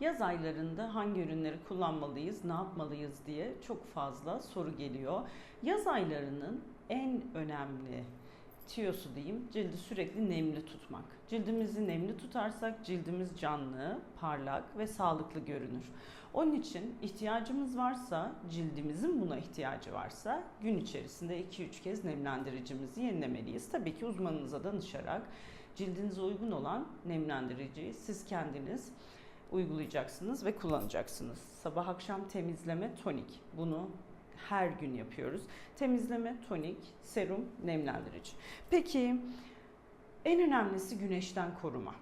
Yaz aylarında hangi ürünleri kullanmalıyız, ne yapmalıyız diye çok fazla soru geliyor. Yaz aylarının en önemli tiyosu diyeyim cildi sürekli nemli tutmak. Cildimizi nemli tutarsak cildimiz canlı, parlak ve sağlıklı görünür. Onun için ihtiyacımız varsa, cildimizin buna ihtiyacı varsa gün içerisinde 2-3 kez nemlendiricimizi yenilemeliyiz. Tabii ki uzmanınıza danışarak cildinize uygun olan nemlendiriciyi siz kendiniz uygulayacaksınız ve kullanacaksınız. Sabah akşam temizleme tonik. Bunu her gün yapıyoruz. Temizleme, tonik, serum, nemlendirici. Peki en önemlisi güneşten koruma.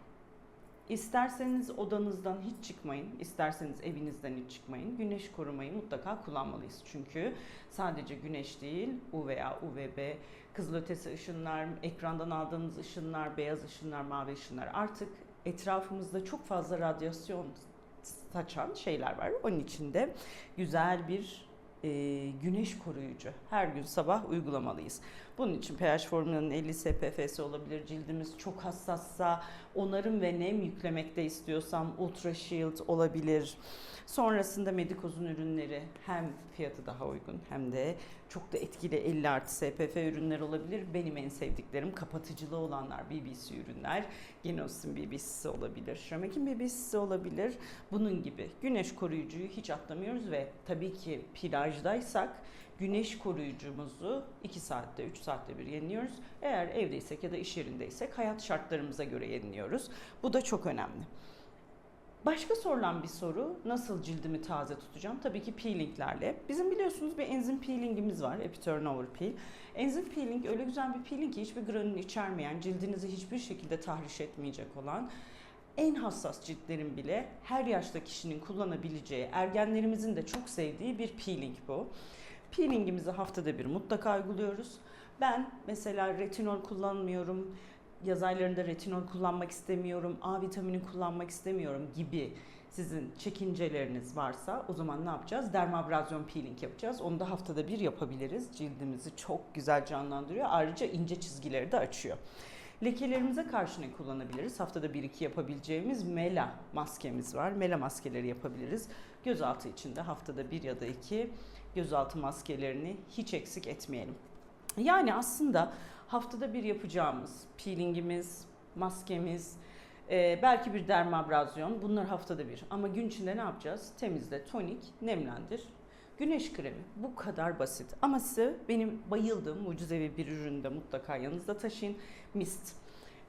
İsterseniz odanızdan hiç çıkmayın, isterseniz evinizden hiç çıkmayın. Güneş korumayı mutlaka kullanmalıyız. Çünkü sadece güneş değil, UVA, UVB, kızılötesi ışınlar, ekrandan aldığınız ışınlar, beyaz ışınlar, mavi ışınlar artık etrafımızda çok fazla radyasyon saçan şeyler var. Onun için de güzel bir e, güneş koruyucu her gün sabah uygulamalıyız. Bunun için pH formülünün 50 SPF'si olabilir. Cildimiz çok hassassa onarım ve nem yüklemekte istiyorsam Ultra Shield olabilir. Sonrasında Medikoz'un ürünleri hem fiyatı daha uygun hem de çok da etkili 50 artı SPF ürünler olabilir. Benim en sevdiklerim kapatıcılığı olanlar BBC ürünler. Genos'un BBC'si olabilir. Şramek'in BBC'si olabilir. Bunun gibi güneş koruyucuyu hiç atlamıyoruz ve tabii ki plajdaysak güneş koruyucumuzu 2 saatte 3 saatte bir yeniliyoruz. Eğer evdeysek ya da iş yerindeysek hayat şartlarımıza göre yeniliyoruz. Bu da çok önemli. Başka sorulan bir soru nasıl cildimi taze tutacağım? Tabii ki peelinglerle. Bizim biliyorsunuz bir enzim peelingimiz var. Epiturnover Peel. Enzim peeling öyle güzel bir peeling ki hiçbir granül içermeyen, cildinizi hiçbir şekilde tahriş etmeyecek olan en hassas ciltlerin bile her yaşta kişinin kullanabileceği, ergenlerimizin de çok sevdiği bir peeling bu. Peelingimizi haftada bir mutlaka uyguluyoruz. Ben mesela retinol kullanmıyorum, yaz aylarında retinol kullanmak istemiyorum, A vitamini kullanmak istemiyorum gibi sizin çekinceleriniz varsa o zaman ne yapacağız? Dermabrazyon peeling yapacağız. Onu da haftada bir yapabiliriz. Cildimizi çok güzel canlandırıyor. Ayrıca ince çizgileri de açıyor. Lekelerimize karşı ne kullanabiliriz? Haftada 1-2 yapabileceğimiz Mela maskemiz var. Mela maskeleri yapabiliriz. Gözaltı için de haftada 1 ya da 2 gözaltı maskelerini hiç eksik etmeyelim. Yani aslında haftada bir yapacağımız peelingimiz, maskemiz, e, belki bir dermabrazyon bunlar haftada bir. Ama gün içinde ne yapacağız? Temizle, tonik, nemlendir, güneş kremi. Bu kadar basit. Ama size benim bayıldığım mucizevi bir ürünü de mutlaka yanınızda taşıyın. Mist.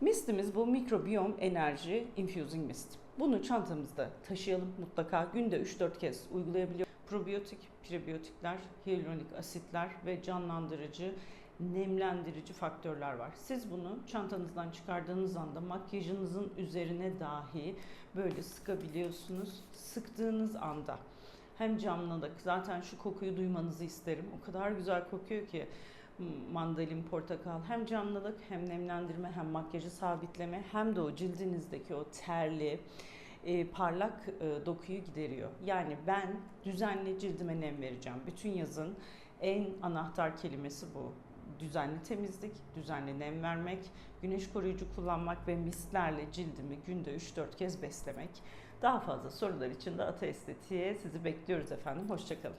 Mistimiz bu mikrobiyom enerji infusing mist. Bunu çantamızda taşıyalım mutlaka. Günde 3-4 kez uygulayabiliyoruz. Probiyotik, prebiyotikler, hyaluronik asitler ve canlandırıcı nemlendirici faktörler var. Siz bunu çantanızdan çıkardığınız anda makyajınızın üzerine dahi böyle sıkabiliyorsunuz. Sıktığınız anda hem camladık. Zaten şu kokuyu duymanızı isterim. O kadar güzel kokuyor ki mandalin, portakal hem canlılık hem nemlendirme hem makyajı sabitleme hem de o cildinizdeki o terli e, parlak e, dokuyu gideriyor. Yani ben düzenli cildime nem vereceğim. Bütün yazın en anahtar kelimesi bu düzenli temizlik, düzenli nem vermek, güneş koruyucu kullanmak ve mistlerle cildimi günde 3-4 kez beslemek. Daha fazla sorular için de Ata Estetiğe sizi bekliyoruz efendim. Hoşçakalın.